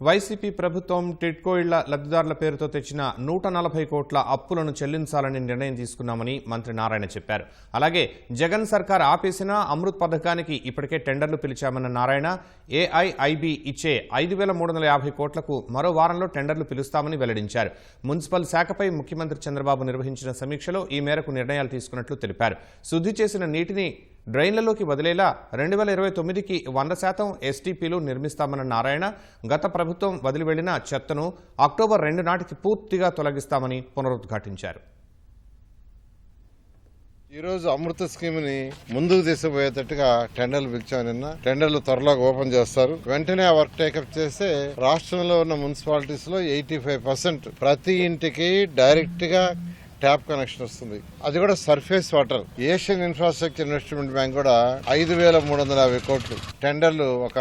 YCP ప్రభుత్వం టిడ్కో ఇళ్ళ లబ్ధిదారుల పేరుతో తెచ్చిన నూట నలభై కోట్ల అప్పులను చెల్లించాలని నిర్ణయం తీసుకున్నామని మంత్రి నారాయణ చెప్పారు. అలాగే జగన్ సర్కార్ ఆపేసిన అమృత్ పథకానికి ఇప్పటికే టెండర్లు పిలిచామన్న నారాయణ ఏఐఐబి ఇచ్చే ఐదు వేల మూడు వందల యాభై కోట్లకు మరో వారంలో టెండర్లు పిలుస్తామని వెల్లడించారు. మున్సిపల్ శాఖపై ముఖ్యమంత్రి చంద్రబాబు నిర్వహించిన సమీక్షలో ఈ మేరకు నిర్ణయాలు తీసుకున్నట్లు తెలిపారు. శుద్ధి చేసిన నీటిని డ్రైన్లలోకి వదిలేలా రెండు వేల ఇరవై తొమ్మిదికి వంద శాతం ఎస్టీపీలు నిర్మిస్తామన్న నారాయణ గత ప్రభుత్వం వదిలివెళ్ళిన చెత్తను అక్టోబర్ రెండు నాటికి పూర్తిగా తొలగిస్తామని పునరుద్ఘాటించారు. ఈరోజు అమృత స్కీమ్ని ముందుకు తీసుకుపోయేటట్టుగా టెండర్లు పిలిచాం నిన్న. టెండర్లు త్వరలో ఓపెన్ చేస్తారు. వెంటనే ఆ వర్క్ టేకప్ చేస్తే రాష్ట్రంలో ఉన్న మున్సిపాలిటీస్లో ఎయిటీ ఫైవ్ పర్సెంట్ ప్రతి ఇంటికి డైరెక్ట్గా ట్యాప్ కనెక్షన్ వస్తుంది. అది కూడా surface water. Asian infrastructure investment bank కూడా ఐదు వేల మూడు వందల యాభై కోట్లు టెండర్లు ఒక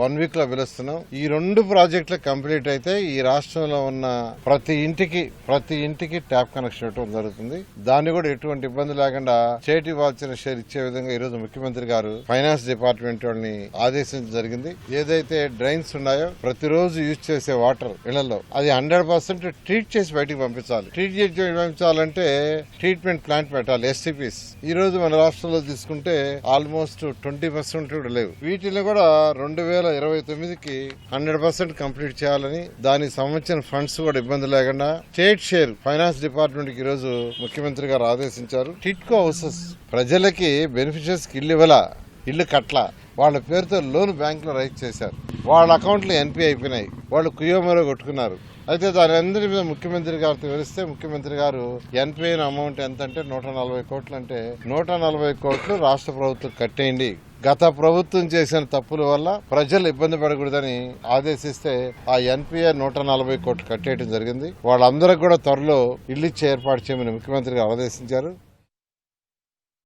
వన్ వీక్లో పిలుస్తున్నాం. ఈ రెండు ప్రాజెక్టులు కంప్లీట్ అయితే ఈ రాష్ట్రంలో ఉన్న ప్రతి ఇంటికి ప్రతి ఇంటికి ట్యాప్ కనెక్షన్ ఇవ్వడం జరుగుతుంది. దాన్ని కూడా ఎటువంటి ఇబ్బంది లేకుండా చేటి ఇవ్వాల్సిన షేర్ ఇచ్చే విధంగా ఈరోజు ముఖ్యమంత్రి గారు ఫైనాన్స్ డిపార్ట్మెంట్ వాళ్ళని ఆదేశించడం జరిగింది. ఏదైతే డ్రైన్స్ ఉన్నాయో ప్రతిరోజు యూజ్ చేసే వాటర్ ఇళ్ళలో అది హండ్రెడ్ పర్సెంట్ ట్రీట్ చేసి బయటికి పంపించాలి. ట్రీట్ చేసి పంపించాలి పంపించాలంటే ట్రీట్మెంట్ ప్లాంట్ పెట్టాలి ఎస్టీపీస్ ఈ రోజు మన రాష్ట్రంలో తీసుకుంటే ఆల్మోస్ట్ ట్వంటీ పర్సెంట్ కూడా లేవు. వీటిని కూడా రెండు వేల ఇరవై తొమ్మిదికి హండ్రెడ్ పర్సెంట్ కంప్లీట్ చేయాలని దానికి సంబంధించిన ఫండ్స్ కూడా ఇబ్బంది లేకుండా స్టేట్ షేర్ ఫైనాన్స్ డిపార్ట్మెంట్కి ఈ రోజు ముఖ్యమంత్రి గారు ఆదేశించారు. టిట్కో హౌసెస్ ప్రజలకి బెనిఫిషియర్స్కి ఇల్లు ఇవ్వాల? ఇల్లు కట్ల వాళ్ళ పేరుతో లోన్ బ్యాంకులో రైజ్ చేశారు. వాళ్ళ అకౌంట్లు ఎన్పి అయిపోయినాయి. వాళ్ళు కుయోమరో కొట్టుకున్నారు. అయితే దాని అందరి మీద ముఖ్యమంత్రి గారితో వెలిస్తే ముఖ్యమంత్రి గారు ఎన్పిఐ అమౌంట్ ఎంత అంటే నూట నలభై కోట్లు అంటే నూట నలభై కోట్లు రాష్ట్ర ప్రభుత్వం కట్టేయండి. గత ప్రభుత్వం చేసిన తప్పుల వల్ల ప్రజలు ఇబ్బంది పడకూడదని ఆదేశిస్తే ఆ ఎన్పిఐ నూట నలభై కోట్లు కట్టేయడం జరిగింది. వాళ్ళందరికి కూడా త్వరలో ఇల్లు ఇచ్చే ఏర్పాటు చేయమని ముఖ్యమంత్రి గారు ఆదేశించారు.